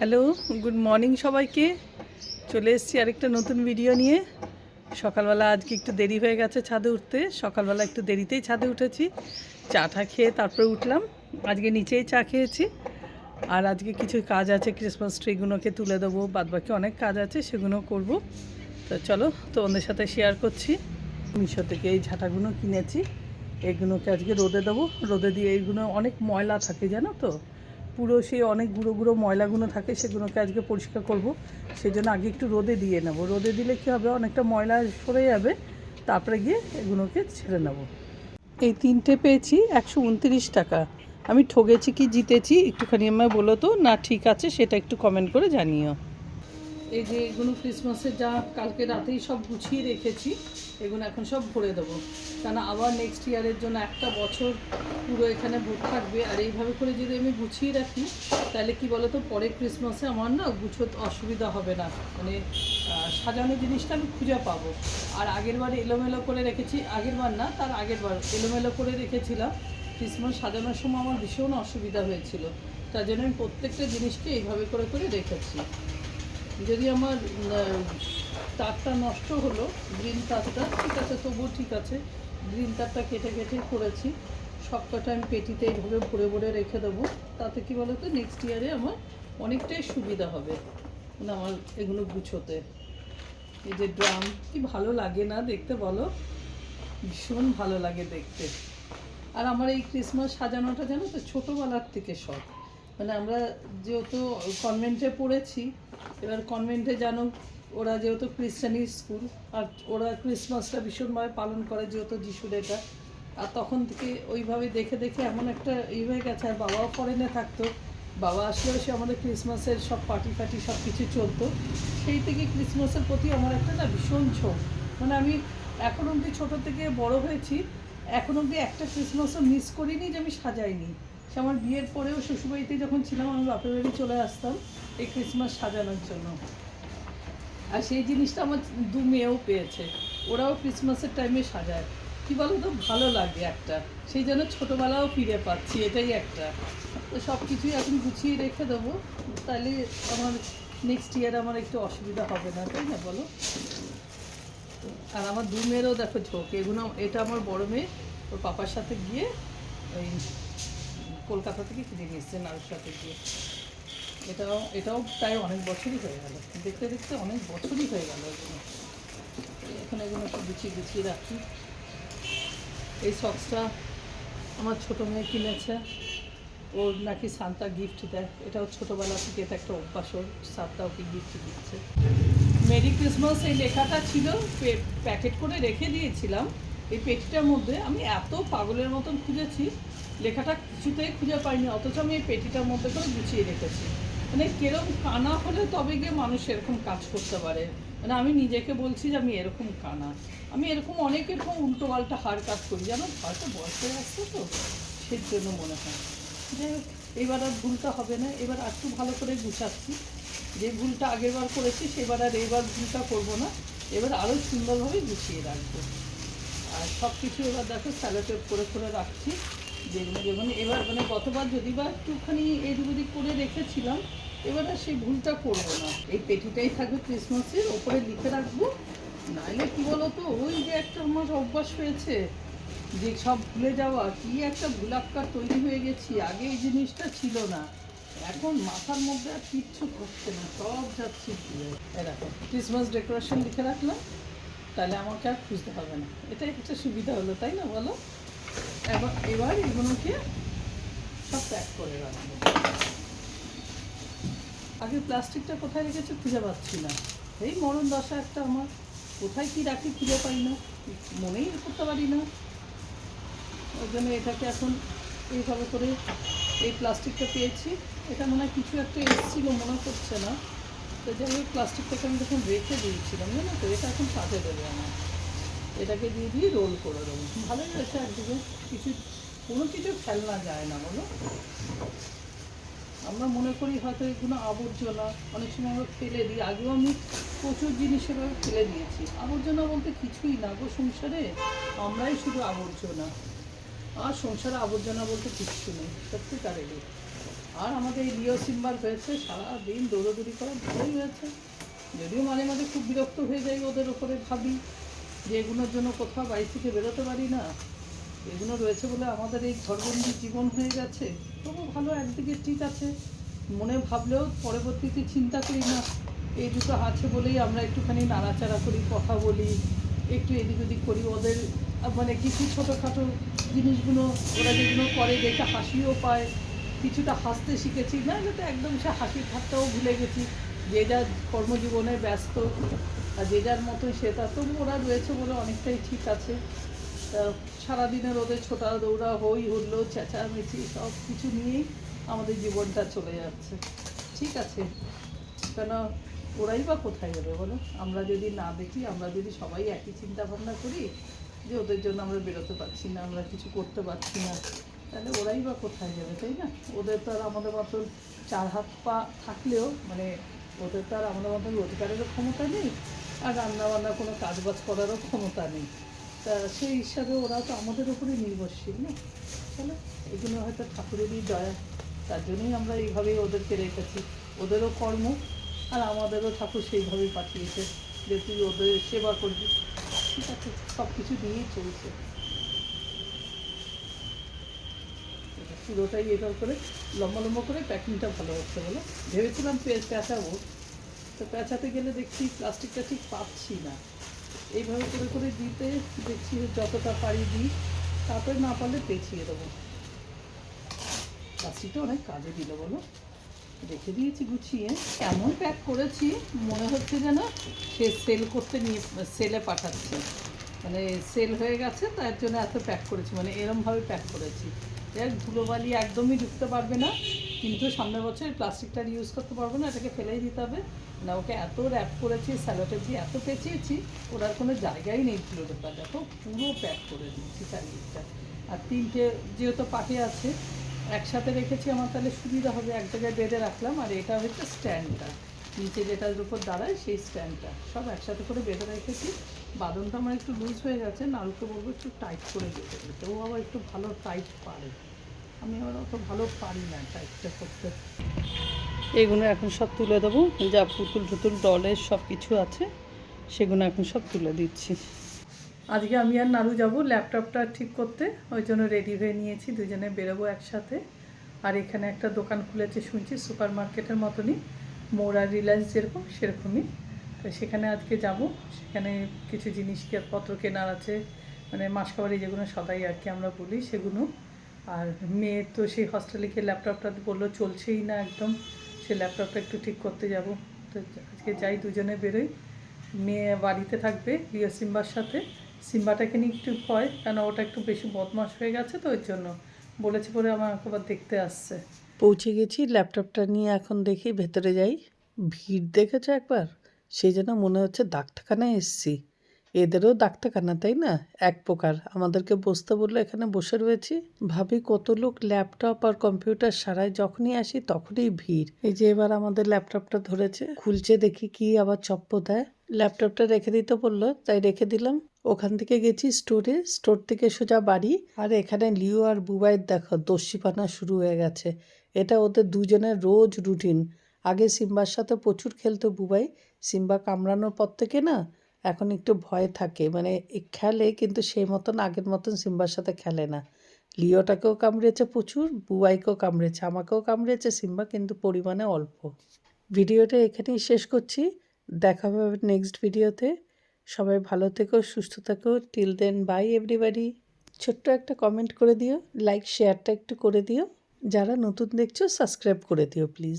Hello, good morning সবাইকে। চলে এসেছি আরেকটা নতুন ভিডিও নিয়ে। সকালবেলা আজকে একটু দেরি হয়ে গেছে ছাদে উঠতে। সকালবেলা একটু দেরিতেই ছাদে উঠেছি। চাটা খেয়ে তারপরে উঠলাম। আজকে নিচেই চা খেয়েছি। আর আজকে কিছু কাজ আছে ক্রিসমাস ট্রিগুলোকে তুলে দেবো। বাদবাকি অনেক কাজ আছে, সেগুলো করব। তো চলো, তোমাদের সাথে শেয়ার করছি। মিশো থেকে এই ঝাঁটাগুলো কিনেছি। এগুলোকে আজকে রোদে দেবো। রোদে দিয়ে এইগুলো অনেক ময়লা থাকে, জানো তো? পুরো সেই অনেক গুঁড়ো গুঁড়ো ময়লাগুলো থাকে সেগুলোকে আজকে পরিষ্কার করব। সেই জন্য আগে একটু রোদে দিয়ে নেব। রোদে দিলে কী হবে? অনেকটা ময়লা সরে যাবে, তারপরে গিয়ে এগুলোকে ছেড়ে নেব। এই তিনটে পেয়েছি একশো উনত্রিশ টাকা। আমি ঠগেছি কি জিতেছি? একটুখানি আমায় বলো তো। না ঠিক আছে, সেটা একটু কমেন্ট করে জানিও। এই যে এগুলো ক্রিসমাসের যা কালকে রাতেই সব গুছিয়ে রেখেছি, এগুলো এখন সব ভরে দেবো। কেন আবার নেক্সট ইয়ারের জন্য একটা বছর পুরো এখানে ভোট থাকবে। আর এইভাবে করে যদি আমি গুছিয়ে রাখি, তাহলে কি বলো তো পরে ক্রিসমাসে আমার না গুছোতে অসুবিধা হবে না। মানে সাজানো জিনিসটা আমি খুঁজে পাবো। আর আগের বার এলোমেলো করে রেখেছি, আগের বার না, তার আগের বার এলোমেলো করে রেখেছিলাম। ক্রিসমাস সাজানোর সময় আমার ভীষণ অসুবিধা হয়েছিল। তার জন্য আমি প্রত্যেকটা জিনিসকে এইভাবে করে করে রেখেছি। যদি আমার তারটা নষ্ট হলো গ্রিন তারটা, ঠিক আছে, তবুও ঠিক আছে। গ্রিন তারটা কেটে কেটে করেছি। সবকটা আমি পেটিতে এইভাবে ভরে ভরে রেখে দেবো। তাতে কি বলো তো নেক্সট ইয়ারে আমার অনেকটাই সুবিধা হবে। মানে আমার এগুলো গুছোতে। এই যে ড্রাম, কি ভালো লাগে না দেখতে বলো? ভীষণ ভালো লাগে দেখতে। আর আমার এই ক্রিসমাস সাজানোটা জানো তো, ছোটোবেলার থেকে শখ। মানে আমরা যেহেতু কনভেন্টে পড়েছি এবার কনভেন্টে জানো, ওরা যেহেতু ক্রিশ্চানি স্কুল আর ওরা ক্রিসমাসটা ভীষণভাবে পালন করে যেহেতু যিশুর এটা, আর তখন থেকে ওইভাবে দেখে দেখে এমন একটা ই হয়ে গেছে, আর বাবাও ফরেনে থাকতো, বাবা আসলেও সে আমাদের ক্রিসমাসের সব পার্টি ফার্টি সব কিছু চলতো, সেই থেকে ক্রিসমাসের প্রতি আমার একটা না ভীষণ ঝোঁক। মানে আমি এখন অবধি ছোটো থেকে বড় হয়েছি, এখন অবধি একটা ক্রিসমাসও মিস করিনি যে আমি সাজাইনি। সে আমার বিয়ের পরেও শ্বশুরবাড়িতে যখন ছিলাম, আমি বাপের বাড়ি চলে আসতাম এই ক্রিসমাস সাজানোর জন্য। আর সেই জিনিসটা আমার দু মেয়েও পেয়েছে। ওরাও ক্রিসমাসের টাইমে সাজায়। কি বলো তো ভালো লাগে একটা। সেই জন্য ছোটোবেলাও ফিরে পাচ্ছি, এটাই একটা। তো সব কিছুই এখন গুছিয়ে রেখে দেবো। তাহলে আমার নেক্সট ইয়ার আমার একটু অসুবিধা হবে না, তাই না বলো? আর আমার দু মেয়েরও দেখো ঝোঁক। এগুলো এটা আমার বড় মেয়ে। ওর পাপার সাথে গিয়ে ওই কলকাতা থেকে কিনে নিয়ে এসছে নাড়ুর সাথে গিয়ে। এটাও এটাও প্রায় অনেক বছরই হয়ে গেল। দেখতে দেখতে অনেক বছরই হয়ে গেল এগুলো। এখন এগুলো সব গুছিয়ে গুছিয়ে রাখি। এই সক্সটা আমার ছোটো মেয়ে কিনেছে। ওর নাকি সান্তা গিফট দেয়। এটাও ছোটোবেলা থেকে এটা একটা অভ্যাস। ওর সান্তা ওকে গিফট দিচ্ছে মেরি ক্রিসমাস এই লেখাটা ছিল প্যাকেট করে রেখে দিয়েছিলাম। এই পেটিটার মধ্যে আমি এত পাগলের মতন খুঁজেছি লেখাটা কিছুতেই খুঁজে পাইনি, অথচ আমি এই পেটিটার মধ্যে করে গুছিয়ে রেখেছি। মানে কেরম কানা হলে তবে গিয়ে মানুষ এরকম কাজ করতে পারে। মানে আমি নিজেকে বলছি যে আমি এরকম কানা। আমি এরকম অনেক এরকম উল্টো পাল্টা হার কাজ করি, জানো? হয়তো বয়স আসছে তো, সেই জন্য মনে হয়। হোক, এবার আর ভুলটা হবে না। এবার আর একটু ভালো করে গুছাচ্ছি। যে ভুলটা আগেরবার করেছি, সেবার আর এইবার ভুলটা করব না। এবার আরও সুন্দরভাবে গুছিয়ে রাখব। আর সব কিছু এবার দেখো স্যালোটেপ করে করে রাখছি। যেগুলো যেগুলো এবার মানে গতবার যদি বা একটুখানি এদিক ওদিক করে রেখেছিলাম, এবার আর সেই ভুলটা করব না। এই পেটিটাই থাকবে ক্রিসমাসের, ওপরে লিখে রাখব। নাহলে কি বলো তো ওই যে একটা আমার অভ্যাস হয়েছে, যে সব ভুলে যাওয়া, কি একটা ভুলাক্কার তৈরি হয়ে গেছি, আগে এই জিনিসটা ছিল না। এখন মাথার মধ্যে আর কিচ্ছু করছে না, সব যাচ্ছে দেখো, ক্রিসমাস ডেকোরেশন লিখে রাখলাম, তাহলে আমাকে আর খুঁজতে হবে না। এটাই একটা সুবিধা হলো, তাই না বলো? এবার এগুলোকে সব প্যাক করে রাখব। আগে প্লাস্টিকটা কোথায় রেখেছে খুঁজে পাচ্ছি না। এই মরণ দশা একটা আমার। কোথায় কি রাখি খুঁজে পাই না। মনেই করতে পারি না। ওই জন্য এটাকে এখন এইভাবে করে এই প্লাস্টিকটা পেয়েছি। এটা মনে হয় কিছু একটা এসেছিল, মনে করছে না। তো যাই হোক প্লাস্টিকটাকে আমি যখন রেখে দিয়েছিলাম, জানো তো? এটা এখন কাজে দেবে আমার। এটাকে দিয়ে দিয়ে রোল করে দেবো। ভালোই হয়েছে একদিকে। কিছু, কোনো কিছু ফেলনা যায় না, বলো? আমরা মনে করি হয়তো এগুলো আবর্জনা, অনেক সময় আমরা ফেলে দিই। আগেও আমি প্রচুর জিনিস এভাবে ফেলে দিয়েছি। আবর্জনা বলতে কিছুই না গো সংসারে। আমরাই শুধু আবর্জনা। আর সংসারে আবর্জনা বলতে কিচ্ছু নেই। সত্যিকারেরই আর আমাদের এই লিও সিম্বার হয়েছে, সারাদিন দৌড়োদৌড়ি করা ভালোই হয়েছে। যদিও মাঝে মাঝে খুব বিরক্ত হয়ে যাই ওদের ওপরে ভাবি। যে এগুলোর জন্য কোথাও বাড়ি থেকে বেরোতে পারি না। এগুলো রয়েছে বলে আমাদের এই ঘরবন্দি জীবন হয়ে গেছে। তবু ভালো একদিকে ঠিক আছে। মনে ভাবলেও পরবর্তীতে চিন্তা করি না। এই দুটো আছে বলেই আমরা একটুখানি নাড়াচাড়া করি, কথা বলি, একটু এদিক ওদিক করি। ওদের মানে কিছু ছোটোখাটো জিনিসগুলো, ওরা যেগুলো করে, দেখে হাসিও পায়। কিছুটা হাসতে শিখেছি। না যাতে একদম সে হাসি ঠাট্টাও ভুলে গেছি। যে যার কর্মজীবনে ব্যস্ত আর যে যার মতোই সে তার তবু ওরা রয়েছে বলে অনেকটাই ঠিক আছে। তা সারাদিনের ওদের ছোটা দৌড়া, হই হুল্লো চেঁচামেচি সব কিছু নিয়েই আমাদের জীবনটা চলে যাচ্ছে। ঠিক আছে? কেন ওরাই বা কোথায় যাবে বলো? আমরা যদি না দেখি, আমরা যদি সবাই একই চিন্তা ভাবনা করি যে ওদের জন্য আমরা বেরোতে পারছি না, আমরা কিছু করতে পারছি না, তাহলে ওরাই বা কোথায় যাবে, তাই না? ওদের তো আর আমাদের মতন চার হাত পা থাকলেও মানে ওদের তো আর আমাদের মতন রোজগারেরও ক্ষমতা নেই, আর রান্নাবান্না কোনো কাজবাজ করারও ক্ষমতা নেই। তা সেই হিসাবে ওরা তো আমাদের উপরে নির্ভরশীল না চলো এগুলো হয়তো ঠাকুরেরই দয়া, তার জন্যই আমরা এইভাবেই ওদেরকে রেখেছি। ওদেরও কর্ম, আর আমাদেরও ঠাকুর সেইভাবেই পাঠিয়েছে যে তুই ওদের সেবা করবি। ঠিক আছে সব কিছু দিয়েই চলছে এটা পুরোটাই এভাবে করে লম্বা লম্বা করে প্যাকিংটা ভালো হচ্ছে বলো? ভেবেছিলাম পেঁচাবো। তো পেঁচাতে গেলে দেখছি প্লাস্টিকটা ঠিক পাচ্ছি না। এইভাবে করে করে দিতে দেখছি যতটা পারি দিই, তারপরে না পারলে পেঁচিয়ে দেবো। প্লাস্টিকটা অনেক কাজে দিল বলো? রেখে দিয়েছি গুছিয়ে। এমন প্যাক করেছি, মনে হচ্ছে যেন সে সেল করতে নিয়ে, সেলে পাঠাচ্ছে। মানে সেল হয়ে গেছে, তার জন্য এত প্যাক করেছি। মানে এরমভাবে প্যাক করেছি। দেখ ধুলোবালি একদমই ঢুকতে পারবে না। কিন্তু সামনের বছর প্লাস্টিকটা ইউজ করতে পারব না, এটাকে ফেলেই দিতে হবে। না, ওকে এত র্যাপ করেছি স্যালোটেপ দিয়ে এত পেঁচিয়েছি ওটার কোনো জায়গাই নেই ধুলো ঢোকা দেখো, পুরো প্যাক করে দিয়েছি চারিদিকটা। আর তিনটে যেহেতু পাখি আছে, একসাথে রেখেছি আমার, তাহলে সুবিধা হবে। এক জায়গায় বেঁধে রাখলাম, আর এটা হচ্ছে স্ট্যান্ডটা নিচে যেটার উপর দাঁড়ায় সেই স্ট্যান্ডটা। সব একসাথে করে বেঁধে রেখেছি। বাদনটা আমার একটু লুজ হয়ে গেছে নাড়ুকে বলব একটু টাইট করে বেঁধে দিতে ও আবার একটু ভালো টাইট পারে। আমি আবার অত ভালো পারি না টাইটটা করতে। এগুলো এখন সব তুলে দেবো। যা পুতুল টুতুল, ডলের সব কিছু আছে, সেগুলো এখন সব তুলে দিচ্ছি। আজকে আমি আর নাড়ু যাব ল্যাপটপটা ঠিক করতে। ওই জন্য রেডি হয়ে নিয়েছি, দুজনে বেরোবো একসাথে। আর এখানে একটা দোকান খুলেছে শুনছি সুপার মার্কেটের মতনই। মোড়া রিলায়েন্স যেরকম, সেরকমই। তো সেখানে আজকে যাব। সেখানে কিছু জিনিসপত্র কেনার আছে। মানে মাসকাবারি যেগুলো সদাই আর কি আমরা বলি, সেগুলো। আর মেয়ে তো সেই হস্টেলে গিয়ে ল্যাপটপটা বলল, চলছেই না একদম। সে ল্যাপটপটা একটু ঠিক করতে যাব। তো আজকে যাই, দুজনে বেরোই। মেয়ে বাড়িতে থাকবে লিও সিম্বার সাথে। সিম্বাটাকে নিয়ে একটু ভয়, কেন ওটা একটু বেশি বদমাস হয়ে গেছে তো ওই জন্য। বলেছে পরে আমার একবার দেখতে আসছে। পৌঁছে গেছি ল্যাপটপটা নিয়ে এখন দেখি ভেতরে যাই। ভিড় দেখেছ একবার? সেই জন্য মনে হচ্ছে ডাক্তারখানায় এসছি। এদেরও ডাক্তারখানা, তাই না? এক প্রকার। আমাদেরকে বসতে বলল, এখানে বসে রয়েছি। ভাবি, কত লোক ল্যাপটপ আর কম্পিউটার সারায় যখনই আসি তখনই ভিড়। এই যে এবার আমাদের ল্যাপটপটা ধরেছে, খুলছে দেখি কি আবার চপ্প দেয়। ল্যাপটপটা রেখে দিতে বলল, তাই রেখে দিলাম। ওখান থেকে গেছি স্টোরে স্টোর থেকে সোজা বাড়ি, আর এখানে লিও আর বুবাইয়ের দেখো, দস্যিপানা শুরু হয়ে গেছে। এটা ওদের দুজনের রোজ রুটিন আগে সিম্বার সাথে প্রচুর খেলতো বুবাই। সিম্বা কামড়ানোর পর থেকে না, এখন একটু ভয় থাকে। মানে খেলে, কিন্তু সেই মতন আগের মতন সিম্বার সাথে খেলে না। লিওটাকেও কামড়েছে প্রচুর, বুবাইকেও কামড়েছে, আমাকেও কামড়েছে সিম্বা, কিন্তু পরিমাণে অল্প। ভিডিওটা এখানেই শেষ করছি। দেখা হবে নেক্সট ভিডিওতে সবাই ভালো থেকো, সুস্থ থেকো। টিল দেন বাই এভরিবাডি ছোট্ট একটা কমেন্ট করে দিও লাইক শেয়ারটা একটু করে দিও। যারা নতুন দেখছ সাবস্ক্রাইব করে দিও প্লিজ